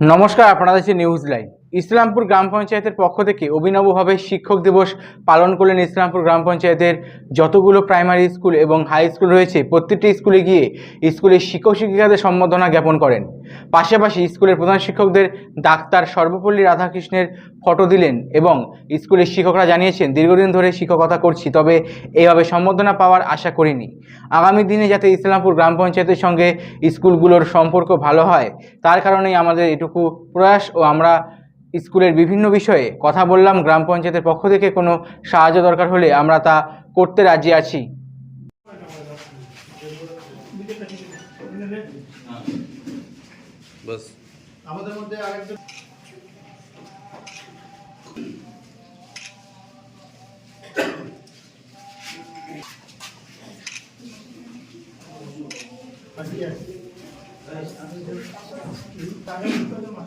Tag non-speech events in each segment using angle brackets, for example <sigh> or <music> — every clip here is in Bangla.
নমস্কার আপনারা দেখছি নিউজ লাইভ ইসলামপুর গ্রাম পঞ্চায়েতের পক্ষ থেকে অভিনবভাবে শিক্ষক দিবস পালন করলেন ইসলামপুর গ্রাম পঞ্চায়েতের যতগুলো প্রাইমারি স্কুল এবং হাই স্কুল রয়েছে, প্রত্যেকটি স্কুলে গিয়ে স্কুলের শিক্ষক শিক্ষিকাদের সম্বর্ধনা জ্ঞাপন করেন। পাশাপাশি স্কুলের প্রধান শিক্ষকদের ডাক্তার সর্বপল্লী রাধাকৃষ্ণের ফটো দিলেন এবং স্কুলের শিক্ষকরা জানিয়েছেন, দীর্ঘদিন ধরে শিক্ষকতা করছি, তবে এইভাবে সম্বর্ধনা পাওয়ার আশা করিনি। আগামী দিনে যাতে ইসলামপুর গ্রাম পঞ্চায়েতের সঙ্গে স্কুলগুলোর সম্পর্ক ভালো হয়, তার কারণেই আমাদের এটুকু প্রয়াস ও আমরা স্কুলের বিভিন্ন বিষয়ে কথা বললাম গ্রাম পঞ্চায়েতের পক্ষ থেকে কোনো সাহায্য দরকার হলে আমরা তা করতে রাজি আছি। আমাদের মধ্যে আরেকজন তোমার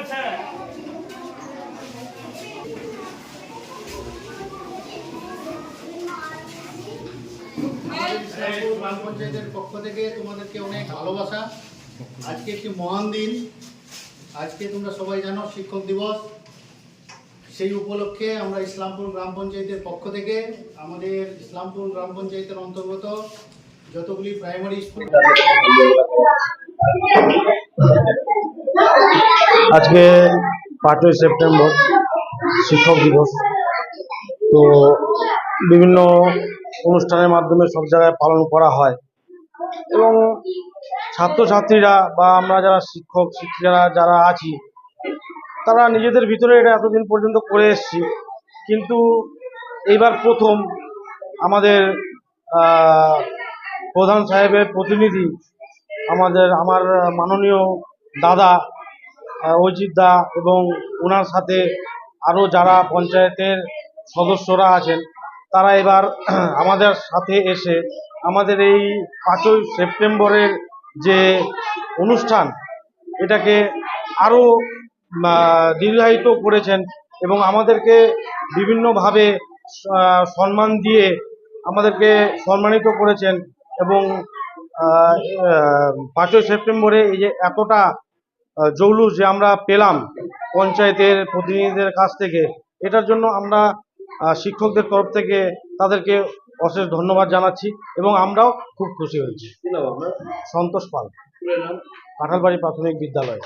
ইসলামপুর গ্রাম পঞ্চায়েতের পক্ষ থেকে তোমাদেরকে অনেক ভালোবাসা। আজকে একটি মহান দিন। আজকে তোমরা সবাই জানো শিক্ষক দিবস। সেই উপলক্ষে আমরা ইসলামপুর গ্রাম পঞ্চায়েতের পক্ষ থেকে আমাদের ইসলামপুর গ্রাম পঞ্চায়েতের অন্তর্গত যতগুলি প্রাইমারি স্কুল আজকে পাঁচই সেপ্টেম্বর শিক্ষক দিবস। তো বিভিন্ন অনুষ্ঠানের মাধ্যমে সব জায়গায় পালন করা হয়। এবং ছাত্রছাত্রীরা বা আমরা যারা শিক্ষক, শিক্ষিকারা যারা আছি, তারা নিজেদের ভিতরে এটা এতদিন পর্যন্ত করে এসেছি। কিন্তু এইবার প্রথম আমাদের প্রধান সাহেবের প্রতিনিধি আমাদের, আমার মাননীয় দাদা অজিত দা এবং ওনার সাথে আরও যারা পঞ্চায়েতের সদস্যরা আছেন তারা এবার <clears throat> আমাদের সাথে এসে আমাদের এই পাঁচই সেপ্টেম্বরের যে অনুষ্ঠান, এটাকে আরও দীর্ঘায়িত করেছেন এবং আমাদেরকে বিভিন্নভাবে সম্মান দিয়ে আমাদেরকে সম্মানিত করেছেন এবং পাঁচই সেপ্টেম্বরে এই যে এতটা জৌলুস যে আমরা পেলাম পঞ্চায়েতের প্রতিনিধিদের কাছ থেকে, এটার জন্য আমরা শিক্ষকদের তরফ থেকে তাদেরকে অশেষ ধন্যবাদ জানাচ্ছি এবং আমরাও খুব খুশি হয়েছি। সন্তোষ পাল। কাঁঠালবাড়ি প্রাথমিক বিদ্যালয়।